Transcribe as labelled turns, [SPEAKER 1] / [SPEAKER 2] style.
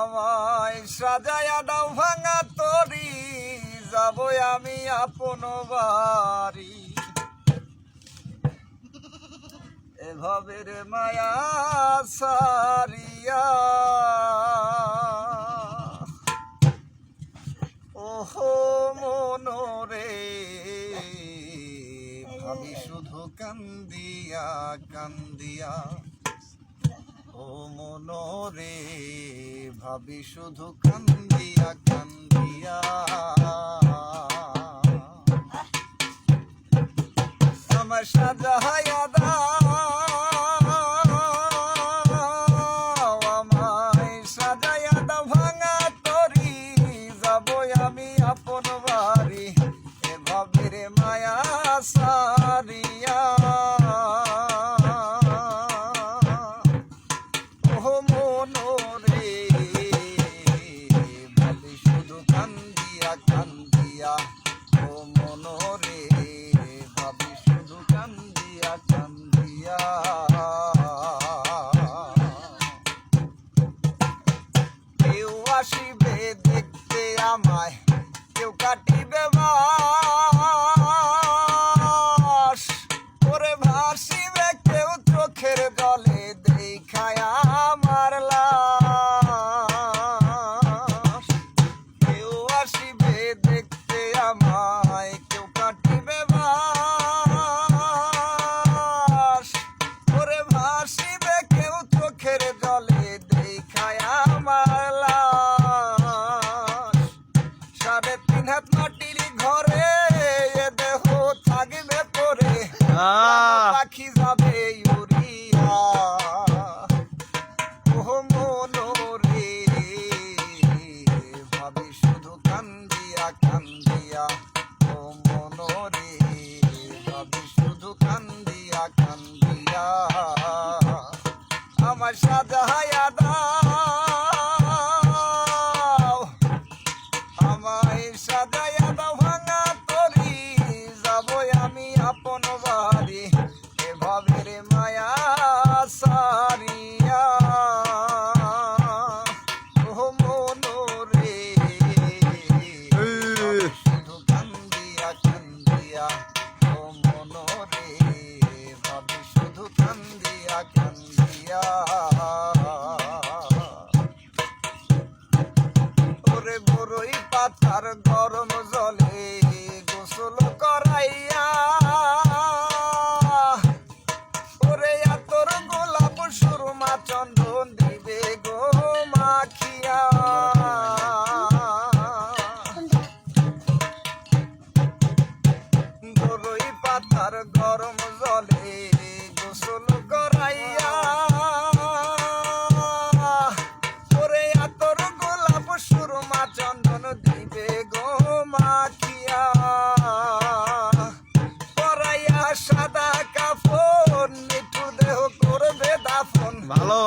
[SPEAKER 1] আমায় সাজায়া দাও ভাঙা তরি, যাব আমি আপন বাড়ি। এভাবে রে মায়া সারিয়া। ওহো মনোরে ভাবি শুধু কান্দিয়া কান্দিয়া। ও মনোরে ভাবি শুধু কান্দিয়া কান্দিয়া। আমার সাজাহায়া দাও কাটিবে পাখি যাবে ইউরিয়া। ও মনোরে ভাবি শুধু কান্দিয়া কান্দিয়া। ও মনোরে ভাবি শুধু কান্দিয়া কান্দিয়া। আমার সাজাহায়া দাও। আমায় সাজায়া কান্দিয়া ও মনোরে ভাবি শুধু কান্দিয়া কান্দিয়া। ওরে বড়ই পাতার চন্দন দিবে গো মাখিয়া। পরাইয়া সাদা কাফন মিঠু দেহ করবে দাফন।
[SPEAKER 2] ভালো